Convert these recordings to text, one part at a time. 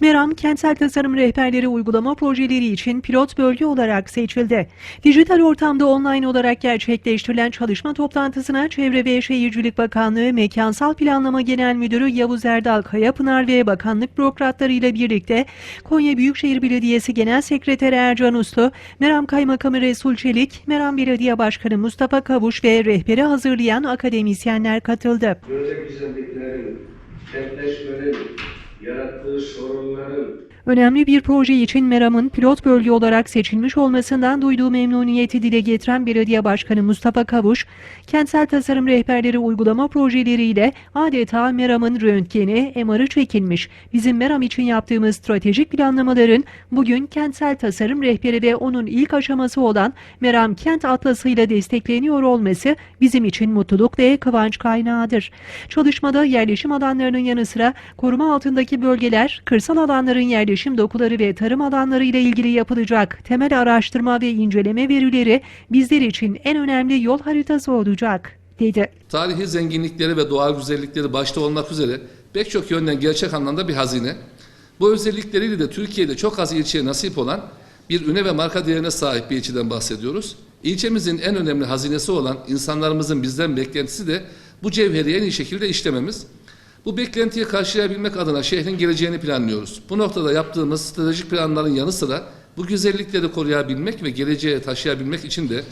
Meram, kentsel tasarım rehberleri uygulama projeleri için pilot bölge olarak seçildi. Dijital ortamda online olarak gerçekleştirilen çalışma toplantısına Çevre ve Şehircilik Bakanlığı Mekansal Planlama Genel Müdürü Yavuz Erdal Kayapınar ve bakanlık bürokratları ile birlikte Konya Büyükşehir Belediyesi Genel Sekreteri Ercan Uslu, Meram Kaymakamı Resul Çelik, Meram Belediye Başkanı Mustafa Kavuş ve rehberi hazırlayan akademisyenler katıldı. görecek yarattığı sorunların, Önemli bir proje için Meram'ın pilot bölge olarak seçilmiş olmasından duyduğu memnuniyeti dile getiren Belediye Başkanı Mustafa Kavuş, kentsel tasarım rehberleri uygulama projeleriyle adeta Meram'ın röntgeni, MR'ı çekilmiş. Bizim Meram için yaptığımız stratejik planlamaların bugün kentsel tasarım rehberi ve onun ilk aşaması olan Meram Kent Atlası ile destekleniyor olması bizim için mutluluk ve kıvanç kaynağıdır. Çalışmada yerleşim alanlarının yanı sıra koruma altındaki bölgeler, kırsal alanların yerleşim dokuları ve tarım alanları ile ilgili yapılacak temel araştırma ve inceleme verileri bizler için en önemli yol haritası olacak, dedi. Tarihi zenginlikleri ve doğal güzellikleri başta olmak üzere pek çok yönden gerçek anlamda bir hazine. Bu özellikleriyle de Türkiye'de çok az ilçeye nasip olan bir üne ve marka değerine sahip bir ilçeden bahsediyoruz. İlçemizin en önemli hazinesi olan insanlarımızın bizden beklentisi de bu cevheri en iyi şekilde işlememiz. Bu beklentiyi karşılayabilmek adına şehrin geleceğini planlıyoruz. Bu noktada yaptığımız stratejik planların yanı sıra bu güzellikleri koruyabilmek ve geleceğe taşıyabilmek için de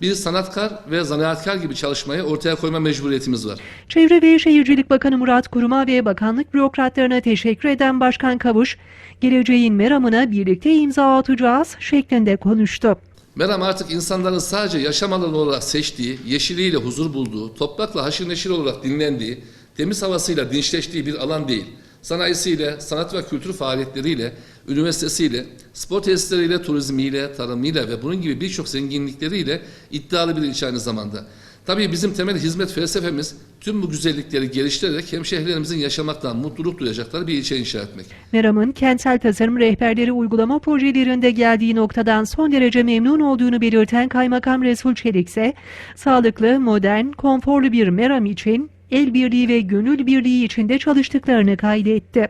bir sanatkar ve zanaatkar gibi çalışmayı ortaya koyma mecburiyetimiz var. Çevre ve Şehircilik Bakanı Murat Kurum'a ve bakanlık bürokratlarına teşekkür eden Başkan Kavuş, geleceğin meramına birlikte imza atacağız şeklinde konuştu. Meram artık insanların sadece yaşam alanı olarak seçtiği, yeşiliyle huzur bulduğu, toprakla haşır neşir olarak dinlendiği, temiz havasıyla dinçleştiği bir alan değil. Sanayisiyle, sanat ve kültür faaliyetleriyle, üniversitesiyle, spor tesisleriyle, turizmiyle, tarımıyla ve bunun gibi birçok zenginlikleriyle iddialı bir ilçe aynı zamanda. Tabii bizim temel hizmet felsefemiz tüm bu güzellikleri geliştirerek hemşehrilerimizin yaşamaktan mutluluk duyacakları bir ilçe inşa etmek. Meram'ın kentsel tasarım rehberleri uygulama projelerinde geldiği noktadan son derece memnun olduğunu belirten Kaymakam Resul Çelik ise sağlıklı, modern, konforlu bir Meram için el birliği ve gönül birliği içinde çalıştıklarını kaydetti.